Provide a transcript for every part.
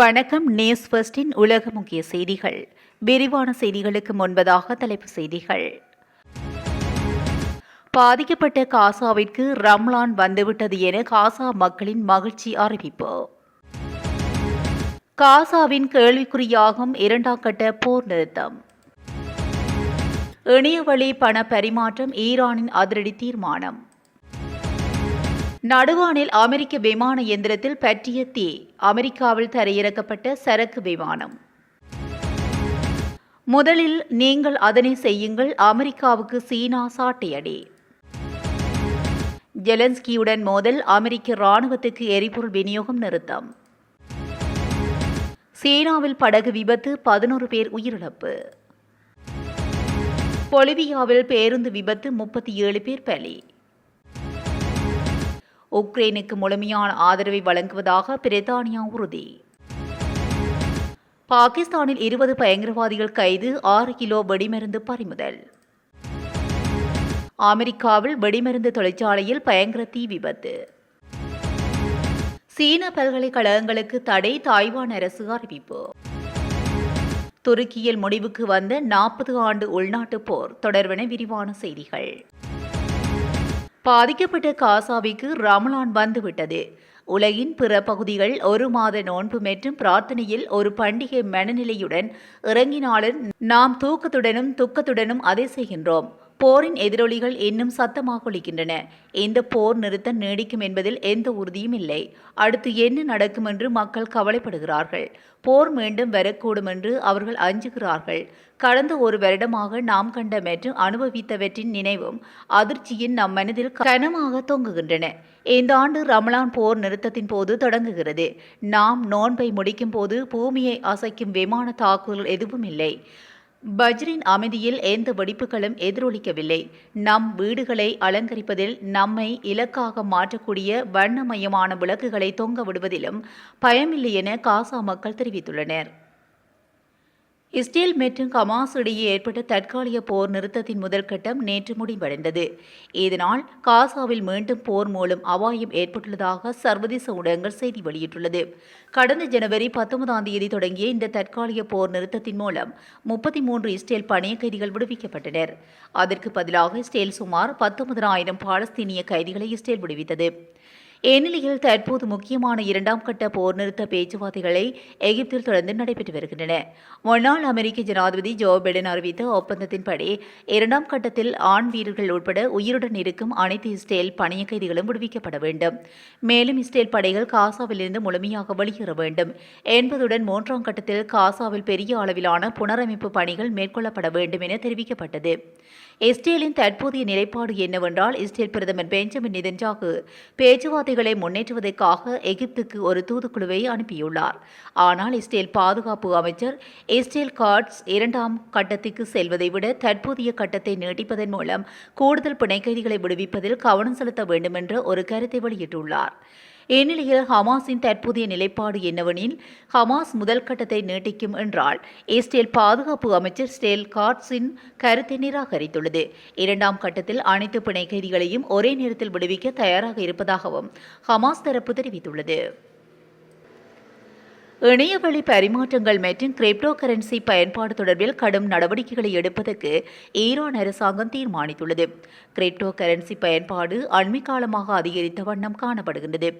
வணக்கம் நியூஸ் ஃபர்ஸ்டின் உலக முக்கிய செய்திகள். விரிவான செய்திகளுக்கு முன்பதாக தலைப்புச் செய்திகள். பாதிக்கப்பட்ட காசாவிற்கு ரம்லான் வந்துவிட்டது என காசா மக்களின் மகிழ்ச்சி அறிவிப்பு. காசாவின் கேள்விக்குறியாகும் இரண்டாம் கட்ட போர் நிறுத்தம். இணையவழி பண பரிமாற்றம் ஈரானின் அதிரடி தீர்மானம். நடுவானில் அமெரிக்க விமான இயந்திரத்தில் பற்றிய தீ அமெரிக்காவில் தரையிறக்கப்பட்ட சரக்கு விமானம். முதலில் நீங்கள் அதனை செய்யுங்கள் அமெரிக்காவுக்கு சீனா சாட்டையடி. ஜெலன்ஸ்கியுடன் மோதல் அமெரிக்க ராணுவத்துக்கு எரிபொருள் விநியோகம் நிறுத்தம். சீனாவில் படகு விபத்து பதினோரு பேர் உயிரிழப்பு. பொலிவியாவில் பேருந்து விபத்து முப்பத்தி ஏழு பேர் பலி. உக்ரைனுக்கு முழுமையான ஆதரவை வழங்குவதாக பிரித்தானியா உறுதி. பாகிஸ்தானில் இருபது பயங்கரவாதிகள் கைது ஆறு கிலோ வெடிமருந்து பறிமுதல். அமெரிக்காவில் வெடிமருந்து தொழிற்சாலையில் பயங்கர தீ விபத்து. சீன பல்கலைக்கழகங்களுக்கு தடை தாய்வான் அரசு அறிவிப்பு. துருக்கியில் முடிவுக்கு வந்த நாற்பது ஆண்டு உள்நாட்டுப் போர் தொடர்பென விரிவான செய்திகள். பாதிக்கப்பட்ட காசாவிற்கு ரமலான் வந்துவிட்டது. உலகின் பிற பகுதிகள் ஒரு மாத நோன்பு மற்றும் பிரார்த்தனையில் ஒரு பண்டிகை மனநிலையுடன் இறங்கினாலும் நாம் தூக்கத்துடனும் துக்கத்துடனும் அதை செய்கின்றோம். போரின் எதிரொலிகள் இன்னும் சத்தமாக ஒழிக்கின்றன இந்த போர் நிறுத்தம் நீடிக்கும் என்பதில் எந்த உறுதியும் இல்லை. அடுத்து என்ன நடக்கும் என்று மக்கள் கவலைப்படுகிறார்கள். போர் மீண்டும் வரக்கூடும் என்று அவர்கள் அஞ்சுகிறார்கள். கடந்த ஒரு வருடமாக நாம் கண்ட மற்றும் அனுபவித்தவற்றின் நினைவும் அதிர்ச்சியின் நம் மனதில் கனமாக தொங்குகின்றன. இந்த ஆண்டு ரமலான் போர் நிறுத்தத்தின் போது தொடங்குகிறது. நாம் நோன்பை முடிக்கும் போது பூமியை அசைக்கும் விமான தாக்குதல் எதுவும் இல்லை. பஜ்ரின் அமைதியில் எந்த வெடிப்புகளும் எதிரொலிக்கவில்லை. நம் வீடுகளை அலங்கரிப்பதில் நம்மை இலக்காக மாற்றக்கூடிய வண்ணமயமான விளக்குகளை தொங்க விடுவதிலும் பயமில்லை என காசா மக்கள் தெரிவித்துள்ளனர். இஸ்ரேல் மற்றும் ஹமாஸ் இடையே ஏற்பட்ட தற்காலிக போர் நிறுத்தத்தின் முதல் கட்டம் நேற்று முடிவடைந்தது. இதனால் காசாவில் மீண்டும் போர் மூலம் அபாயம் ஏற்பட்டுள்ளதாக சர்வதேச ஊடகங்கள் செய்தி வெளியிட்டுள்ளது. கடந்த ஜனவரி பத்தொன்பதாம் தேதி தொடங்கிய இந்த தற்காலிக போர் நிறுத்தத்தின் மூலம் முப்பத்தி மூன்று இஸ்ரேல் பணிய கைதிகள் விடுவிக்கப்பட்டனர். அதற்கு பதிலாக இஸ்ரேல் சுமார் பத்தொன்பதாயிரம் பாலஸ்தீனிய கைதிகளை இஸ்ரேல் விடுவித்தது. இந்நிலையில் தற்போது முக்கியமான இரண்டாம் கட்ட போர் நிறுத்த பேச்சுவார்த்தைகளை எகிப்தில் தொடர்ந்து நடைபெற்று வருகின்றன. முன்னாள் அமெரிக்க ஜனாதிபதி ஜோ பைடன் அறிவித்த ஒப்பந்தத்தின்படி இரண்டாம் கட்டத்தில் ஆண் வீரர்கள் உட்பட உயிருடன் இருக்கும் அனைத்து இஸ்ரேல் பணிய கைதிகளும் விடுவிக்கப்பட வேண்டும். மேலும் இஸ்ரேல் படைகள் காசாவிலிருந்து முழுமையாக வெளியேற வேண்டும். என்பதுடன் மூன்றாம் கட்டத்தில் காசாவில் பெரிய அளவிலான புனரமைப்பு பணிகள் மேற்கொள்ளப்பட வேண்டும் என தெரிவிக்கப்பட்டது. இஸ்ரேலின் தற்போதைய நிலைப்பாடு என்னவென்றால் இஸ்ரேல் பிரதமர் பெஞ்சமின் நிதன்ஜாகு பேச்சுவார்த்தைகளை முன்னேற்றுவதற்காக எகிப்துக்கு ஒரு தூதுக்குழுவை அனுப்பியுள்ளார். ஆனால் இஸ்ரேல் பாதுகாப்பு அமைச்சர் இஸ்ரேல் கார்ட்ஸ் இரண்டாம் கட்டத்திற்கு செல்வதை விட தற்போதைய கட்டத்தை நீட்டிப்பதன் மூலம் கூடுதல் பிணைக்கைதிகளை விடுவிப்பதில் கவனம் செலுத்த வேண்டும் ஒரு கருத்தை வெளியிட்டுள்ளார். இந்நிலையில் ஹமாஸின் தற்போதைய நிலைப்பாடு என்னவெனில் ஹமாஸ் முதல் கட்டத்தை நீட்டிக்கும் என்றால் இஸ்ரேல் பாதுகாப்பு அமைச்சர் ஸ்டேல் கார்ட்ஸின் கருத்தை நிராகரித்துள்ளது. இரண்டாம் கட்டத்தில் அனைத்து பிணை கைதிகளையும் ஒரே நேரத்தில் விடுவிக்க தயாராக இருப்பதாகவும் ஹமாஸ் தரப்பு தெரிவித்துள்ளது. இணையவழி பரிமாற்றங்கள் மற்றும் கிரிப்டோ கரன்சி பயன்பாடு தொடர்பில் கடும் நடவடிக்கைகளை எடுப்பதற்கு ஈரான் அரசாங்கம் தீர்மானித்துள்ளது. கிரிப்டோ கரன்சி பயன்பாடு அண்மை காலமாக அதிகரித்த வண்ணம் காணப்படுகின்றது.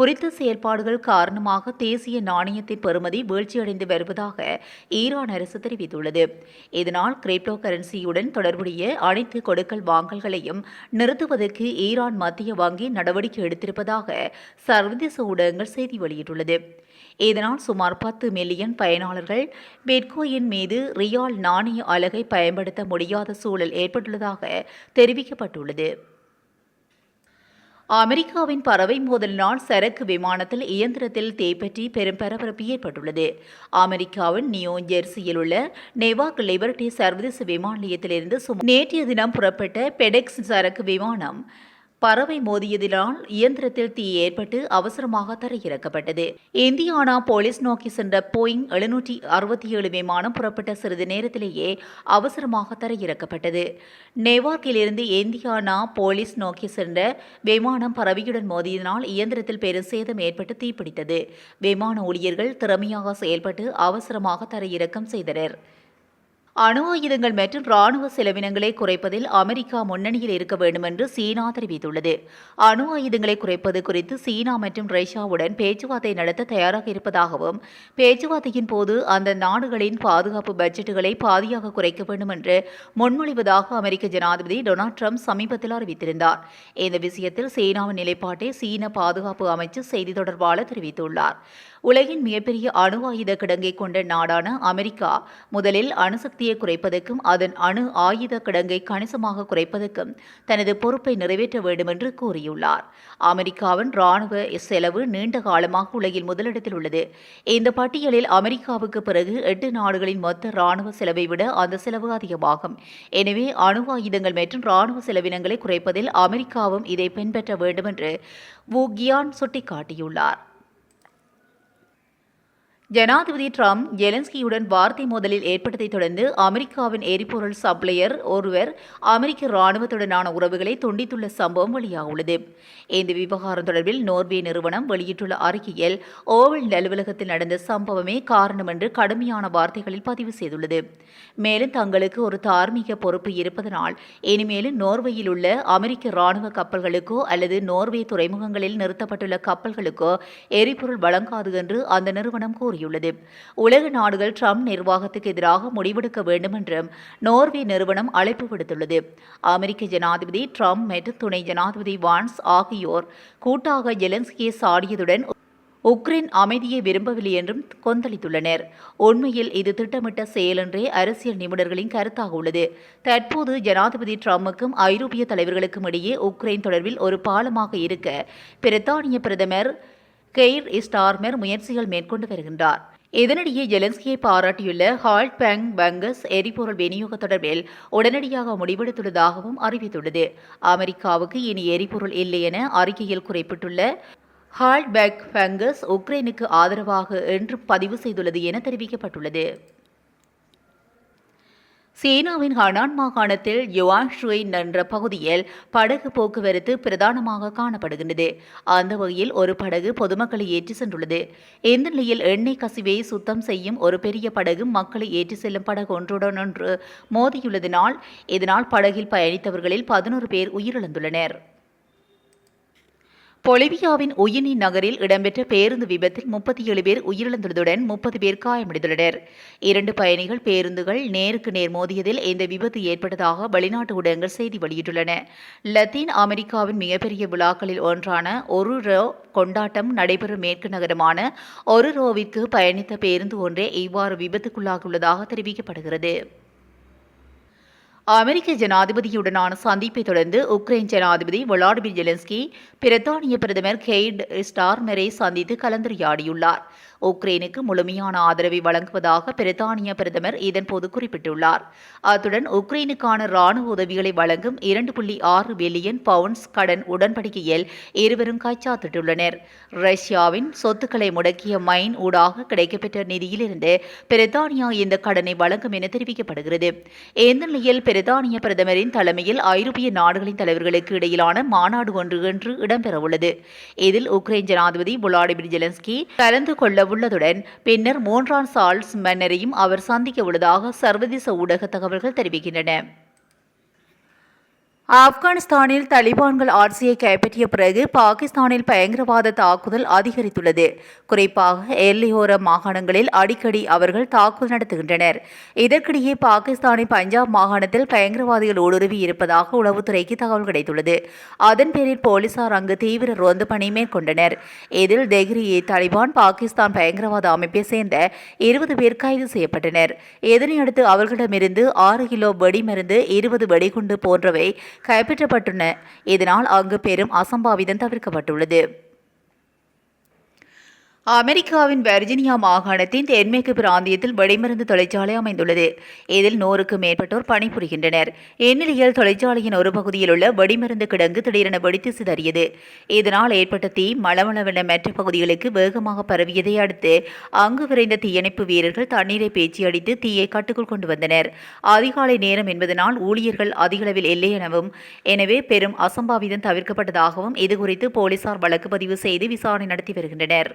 குறித்த செயல்பாடுகள் காரணமாக தேசிய நாணயத்தின் பெறுமதி வீழ்ச்சியடைந்து வருவதாக ஈரான் அரசு தெரிவித்துள்ளது. இதனால் கிரிப்டோ கரன்சியுடன் தொடர்புடைய அனைத்து கொடுக்கல் வாங்கல்களையும் நிறுத்துவதற்கு ஈரான் மத்திய வங்கி நடவடிக்கை எடுத்திருப்பதாக சர்வதேச ஊடகங்கள் செய்தி வெளியிட்டுள்ளது. இதனால் சுமார் பத்து மில்லியன் பயனாளர்கள் பிட்கோயின் மீது ரியால் நாணய அலகை பயன்படுத்த முடியாத சூழல் ஏற்பட்டுள்ளதாக தெரிவிக்கப்பட்டுள்ளது. அமெரிக்காவின் பறவை மோதலினால் சரக்கு விமானத்தில் இயந்திரத்தில் தீப்பற்றி பெரும் பரபரப்பு ஏற்பட்டுள்ளது. அமெரிக்காவின் நியோ ஜெர்சியில் உள்ள நெவாக் லிபர்டி சர்வதேச விமான நிலையத்திலிருந்து நேற்றைய தினம் புறப்பட்ட பெடெக்ஸ் சரக்கு விமானம் பறவை மோதியதினால் இயந்திரத்தில் தீ ஏற்பட்டு அவசரமாக தரையிறக்கப்பட்டது. இந்தியானா போலீஸ் நோக்கி சென்ற போயிங் எழுநூற்றி அறுபத்தி ஏழு விமானம் புறப்பட்ட சிறிது நேரத்திலேயே அவசரமாக தரையிறக்கப்பட்டது. நெவார்க்கிலிருந்து இந்தியானா போலீஸ் நோக்கி சென்ற விமானம் பறவையுடன் மோதியதினால் இயந்திரத்தில் பெரும் சேதம் ஏற்பட்டு தீப்பிடித்தது. விமான ஊழியர்கள் திறமையாக செயல்பட்டு அவசரமாக தரையிறக்கம் செய்தனர். அணு ஆயுதங்கள் மற்றும் ராணுவ செலவினங்களை குறைப்பதில் அமெரிக்கா முன்னணியில் இருக்க வேண்டும் என்று சீனா தெரிவித்துள்ளது. அணு ஆயுதங்களை குறைப்பது குறித்து சீனா மற்றும் ரஷ்யாவுடன் பேச்சுவார்த்தை நடத்த தயாராக இருப்பதாகவும் பேச்சுவார்த்தையின் போது அந்த நாடுகளின் பாதுகாப்பு பட்ஜெட்டுகளை பாதியாக குறைக்க வேண்டும் என்று முன்மொழிவதாக அமெரிக்க ஜனாதிபதி டொனால்ட் ட்ரம்ப் சமீபத்தில் அறிவித்திருந்தார். இந்த விஷயத்தில் சீனாவின் நிலைப்பாட்டை சீன பாதுகாப்பு அமைச்சர் செய்தி தொடர்பாளர் தெரிவித்துள்ளார். உலகின் மிகப்பெரிய அணு ஆயுத கிடங்கை கொண்ட நாடான அமெரிக்கா முதலில் அணுசக்தியை குறைப்பதற்கும் அதன் அணு ஆயுத கிடங்கை கணிசமாக குறைப்பதற்கும் தனது பொறுப்பை நிறைவேற்ற வேண்டும் என்று கூறியுள்ளார். அமெரிக்காவின் ராணுவ செலவு நீண்ட காலமாக உலகில் முதலிடத்தில் உள்ளது. இந்த பட்டியலில் அமெரிக்காவுக்கு பிறகு எட்டு நாடுகளின் மொத்த ராணுவ செலவை விட அந்த செலவு அதிகமாகும். எனவே அணு ஆயுதங்கள் மற்றும் ராணுவ செலவினங்களை குறைப்பதில் அமெரிக்காவும் இதை பின்பற்ற வேண்டும் என்று வு கியான் சுட்டிக்காட்டியுள்ளார். ஜனாதிபதி ட்ரம்ப் ஜெலன்ஸ்கியுடன் வார்த்தை மோதலில் ஏற்பட்டதைத் தொடர்ந்து அமெரிக்காவின் எரிபொருள் சப்ளையர் ஒருவர் அமெரிக்க ராணுவத்துடனான உறவுகளை துண்டித்துள்ள சம்பவம் வெளியாகியுள்ளது இந்த விவகாரம் தொடர்பில் நோர்வே நிறுவனம் வெளியிட்டுள்ள அறிக்கையில் ஓவல் அலுவலகத்தில் நடந்த சம்பவமே காரணம் என்று கடுமையான வார்த்தைகளில் பதிவு செய்துள்ளது. மேலும் தங்களுக்கு ஒரு தார்மீக பொறுப்பு இருப்பதனால் இனிமேலும் நோர்வேயில் உள்ள அமெரிக்க ராணுவ கப்பல்களுக்கோ அல்லது நோர்வே துறைமுகங்களில் நிறுத்தப்பட்டுள்ள கப்பல்களுக்கோ எரிபொருள் வழங்காது என்று அந்த நிறுவனம் கூறியுள்ளது. கூறியுள்ளது உலக நாடுகள் ட்ரம்ப் நிர்வாகத்துக்கு எதிராக முடிவெடுக்க வேண்டும் என்றும் நோர்வே நிறுவனம் அழைப்பு விடுத்துள்ளது. அமெரிக்க ஜனாதிபதி ட்ரம்ப் மற்றும் துணை ஜனாதிபதி வான்ஸ் ஆகியோர் கூட்டாக ஜெலன்ஸ்கியை சாடியதுடன் உக்ரைன் அமைதியை விரும்பவில்லை என்றும் கொந்தளித்துள்ளனர். உண்மையில் இது திட்டமிட்ட செயல் என்றே அரசியல் நிபுணர்களின் கருத்தாக உள்ளது. தற்போது ஜனாதிபதி ட்ரம்புக்கும் ஐரோப்பிய தலைவர்களுக்கும் இடையே உக்ரைன் தொடர்பில் ஒரு பாலமாக இருக்க பிரித்தானிய பிரதமர் கெய்ர் ஸ்டார்மர் முயற்சிகள் மேற்கொண்டு வருகின்றார். இதனிடையே ஜெலன்ஸ்கியை பாராட்டியுள்ள ஹால்ட் பேங் பங்கஸ் எரிபொருள் விநியோக தொடர்பில் உடனடியாக முடிவெடுத்துள்ளதாகவும் அறிவித்துள்ளது. அமெரிக்காவுக்கு இனி எரிபொருள் இல்லை என அறிக்கையில் குறிப்பிட்டுள்ள ஹால்ட் பேக் பங்கஸ் உக்ரைனுக்கு ஆதரவாக என்றும் பதிவு செய்துள்ளது என தெரிவிக்கப்பட்டுள்ளது. சீனாவின் ஹனான் மாகாணத்தில் யுவான்ஷுய் என்ற பகுதியில் படகு போக்குவரத்து பிரதானமாக காணப்படுகின்றது. அந்த வகையில் ஒரு படகு பொதுமக்களை ஏற்றி சென்றுள்ளது. இந்த நிலையில் எண்ணெய் கசிவை சுத்தம் செய்யும் ஒரு பெரிய படகு மக்களை ஏற்றி செல்லும் படகு ஒன்றுடன் ஒன்று மோதியுள்ளதினால் இதனால் படகில் பயணித்தவர்களில் பதினோரு பேர் உயிரிழந்துள்ளனர். பொலிவியாவின் உயினி நகரில் இடம்பெற்ற பேருந்து விபத்தில் முப்பத்தி ஏழு பேர் உயிரிழந்துள்ளதுடன் முப்பது பேர் காயமடைந்துள்ளனர். இரண்டு பயணிகள் பேருந்துகள் நேருக்கு நேர் மோதியதில் இந்த விபத்து ஏற்பட்டதாக வெளிநாட்டு ஊடகங்கள் செய்தி வெளியிட்டுள்ளன. லத்தீன் அமெரிக்காவின் மிகப்பெரிய விழாக்களில் ஒன்றான ஒரு ரோ கொண்டாட்டம் நடைபெறும் மேற்கு நகரமான ஒரு ரோவிற்கு பயணித்த பேருந்து ஒன்றே இவ்வாறு விபத்துக்குள்ளாகியுள்ளதாக தெரிவிக்கப்படுகிறது. அமெரிக்க ஜனாதிபதியுடனான சந்திப்பை தொடர்ந்து உக்ரைன் ஜனாதிபதி விளாடிமிர் ஜெலன்ஸ்கி பிரித்தானிய பிரதமர் கெய்ட் ஸ்டார்மரை சந்தித்து கலந்துரையாடியுள்ளார். உக்ரைனுக்கு முழுமையான ஆதரவை வழங்குவதாக பிரித்தானிய பிரதமர் இதன்போது குறிப்பிட்டுள்ளார். அத்துடன் உக்ரைனுக்கான ராணுவ உதவிகளை வழங்கும் இரண்டு புள்ளி ஆறு பில்லியன் பவுண்ட்ஸ் கடன் உடன்படிக்கையில் இருவரும் கைச்சாத்திட்டுள்ளனர். ரஷ்யாவின் சொத்துக்களை முடக்கிய மைன் ஊடாக கிடைக்கப்பெற்ற நிதியிலிருந்து பிரித்தானியா இந்த கடனை வழங்கும் என தெரிவிக்கப்படுகிறது. இந்த நிலையில் பிரித்தானிய பிரதமரின் தலைமையில் ஐரோப்பிய நாடுகளின் தலைவர்களுக்கு இடையிலான மாநாடு ஒன்று இன்று இடம்பெறவுள்ளது. இதில் உக்ரைன் ஜனாதிபதி விளாடிமிர் ஜெலன்ஸ்கி கலந்து கொள்ளவுள்ளதுடன் பின்னர் மூன்றாம் சார்ல்ஸ் மன்னரையும் அவர் சந்திக்க உள்ளதாக சர்வதேச ஊடக தகவல்கள் தெரிவிக்கின்றன. ஆப்கானிஸ்தானில் தலிபான்கள் ஆட்சியை கைப்பற்றிய பிறகு பாகிஸ்தானில் பயங்கரவாத தாக்குதல் அதிகரித்துள்ளது. குறிப்பாக எல்லையோர மாகாணங்களில் அடிக்கடி அவர்கள் தாக்குதல் நடத்துகின்றனர். இதற்கிடையே பாகிஸ்தானின் பஞ்சாப் மாகாணத்தில் பயங்கரவாதிகள் ஊடுருவி இருப்பதாக உளவுத்துறைக்கு தகவல் கிடைத்துள்ளது. அதன் பேரில் போலீசார் அங்கு தீவிர ரோந்து பணி மேற்கொண்டனர். இதில் தெஹ்ரி தலிபான் பாகிஸ்தான் பயங்கரவாத அமைப்பை சேர்ந்த இருபது பேர் கைது செய்யப்பட்டனர். இதனையடுத்து அவர்களிடமிருந்து ஆறு கிலோ வெடிமருந்து இருபது வெடிகுண்டு போன்றவை கைப்பற்றப்பட்டுள்ளன. இதனால் அங்கு பெரும் அசம்பாவிதம் தவிர்க்கப்பட்டுள்ளது. அமெரிக்காவின் வெர்ஜினியா மாகாணத்தின் தென்மேற்கு பிராந்தியத்தில் வெடிமருந்து தொழிற்சாலை அமைந்துள்ளது. இதில் நூறுக்கும் மேற்பட்டோர் பணிபுரிகின்றனர். இந்நிலையில் தொழிற்சாலையின் ஒரு பகுதியில் உள்ள வெடிமருந்து கிடங்கு திடீரென வெடித்து சிதறியது. இதனால் ஏற்பட்ட தீ மலமளவென மற்ற பகுதிகளுக்கு வேகமாக பரவியதை அடுத்து அங்கு விரைந்த தீயணைப்பு வீரர்கள் தண்ணீரை பேச்சு அடித்து தீயை கட்டுக்குள் கொண்டு வந்தனர். அதிகாலை நேரம் என்பதனால் ஊழியர்கள் அதிகளவில் இல்லை எனவும் எனவே பெரும் அசம்பாவிதம் தவிர்க்கப்பட்டதாகவும் இதுகுறித்து போலீசார் வழக்கு பதிவு செய்து விசாரணை நடத்தி வருகின்றனர்.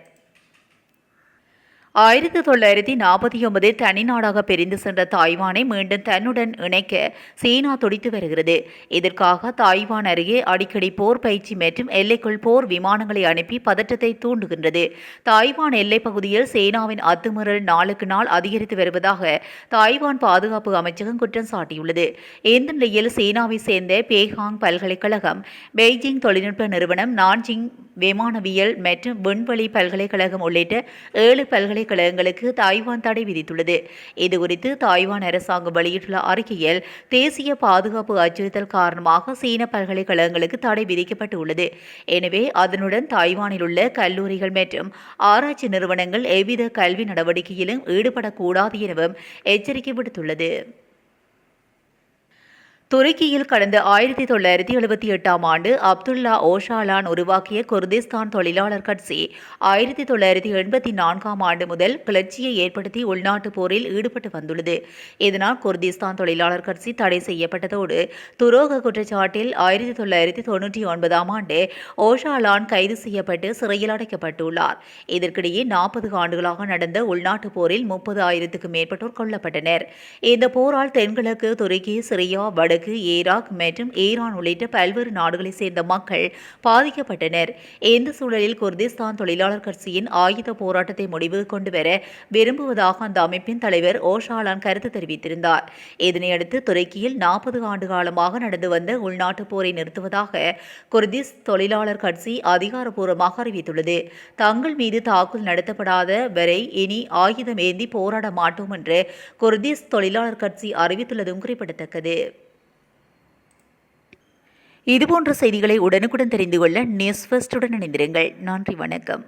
ஆயிரத்தி தொள்ளாயிரத்தி நாற்பத்தி ஒன்பதில் தனிநாடாக பிரிந்து சென்ற தாய்வானை மீண்டும் தன்னுடன் இணைக்க சீனா துடித்து வருகிறது. இதற்காக தாய்வான் அருகே அடிக்கடி போர் பயிற்சி மற்றும் எல்லைக்குள் போர் விமானங்களை அனுப்பி பதற்றத்தை தூண்டுகின்றது. தாய்வான் எல்லைப் பகுதியில் சீனாவின் அத்துமீறல் நாளுக்கு நாள் அதிகரித்து வருவதாக தாய்வான் பாதுகாப்பு அமைச்சகம் குற்றம் சாட்டியுள்ளது. இந்த நிலையில் சீனாவை சேர்ந்த பேகாங் பல்கலைக்கழகம் பெய்ஜிங் தொழில்நுட்ப நிறுவனம் நான்ஜிங் விமானவியல் மற்றும் விண்வெளி பல்கலைக்கழகம் உள்ளிட்ட ஏழு பல்கலைக்கழகங்களுக்கு தாய்வான் தடை விதித்துள்ளது. இதுகுறித்து தாய்வான் அரசாங்கம் வெளியிட்டுள்ள அறிக்கையில் தேசிய பாதுகாப்பு அச்சுறுத்தல் காரணமாக சீன பல்கலைக்கழகங்களுக்கு தடை விதிக்கப்பட்டுள்ளது. எனவே அதனுடன் தாய்வானில் உள்ள கல்லூரிகள் மற்றும் ஆராய்ச்சி நிறுவனங்கள் எவ்வித கல்வி நடவடிக்கையிலும் ஈடுபடக்கூடாது எனவும் எச்சரிக்கை விடுத்துள்ளது. துருக்கியில் கடந்த ஆயிரத்தி தொள்ளாயிரத்தி எழுபத்தி எட்டாம் ஆண்டு அப்துல்லா ஓஷாலான் உருவாக்கிய குர்திஸ்தான் தொழிலாளர் கட்சி ஆயிரத்தி தொள்ளாயிரத்தி எண்பத்தி நான்காம் ஆண்டு முதல் கிளர்ச்சியை ஏற்படுத்தி உள்நாட்டு போரில் ஈடுபட்டு வந்துள்ளது. இதனால் குர்திஸ்தான் தொழிலாளர் கட்சி தடை செய்யப்பட்டதோடு துரோக குற்றச்சாட்டில் ஆயிரத்தி தொள்ளாயிரத்தி தொன்னூற்றி ஒன்பதாம் ஆண்டு ஓஷாலான் கைது செய்யப்பட்டு சிறையில் அடைக்கப்பட்டுள்ளார். இதற்கிடையே நாற்பது ஆண்டுகளாக நடந்த உள்நாட்டு போரில் முப்பது ஆயிரத்துக்கும் மேற்பட்டோர் கொல்லப்பட்டனர். இந்த போரால் தென்கிழக்கு துருக்கி சிரியா வட வடக்கு ஈராக் மற்றும் ஈரான் உள்ளிட்ட பல்வேறு நாடுகளைச் சேர்ந்த மக்கள் பாதிக்கப்பட்டனர். இந்த சூழலில் குர்திஸ்தான் தொழிலாளர் கட்சியின் ஆயுத போராட்டத்தை முடிவுக்கு கொண்டு வர விரும்புவதாக அந்த அமைப்பின் தலைவர் ஓஷாலான் கருத்து தெரிவித்திருந்தார். இதனையடுத்து துருக்கியில் நாற்பது ஆண்டு காலமாக நடந்து வந்த உள்நாட்டுப் போரை நிறுத்துவதாக குர்திஸ் தொழிலாளர் கட்சி அதிகாரப்பூர்வமாக அறிவித்துள்ளது. தங்கள் மீது தாக்குதல் நடத்தப்படாத வரை இனி ஆயுதம் ஏந்தி போராட மாட்டோம் என்று குர்திஸ் தொழிலாளர் கட்சி அறிவித்துள்ளதும் குறிப்பிடத்தக்கது. இதுபோன்ற செய்திகளை உடனுக்குடன் தெரிந்து கொள்ள நியூஸ் ஃபர்ஸ்டுடன் இணைந்திருங்கள். நன்றி வணக்கம்.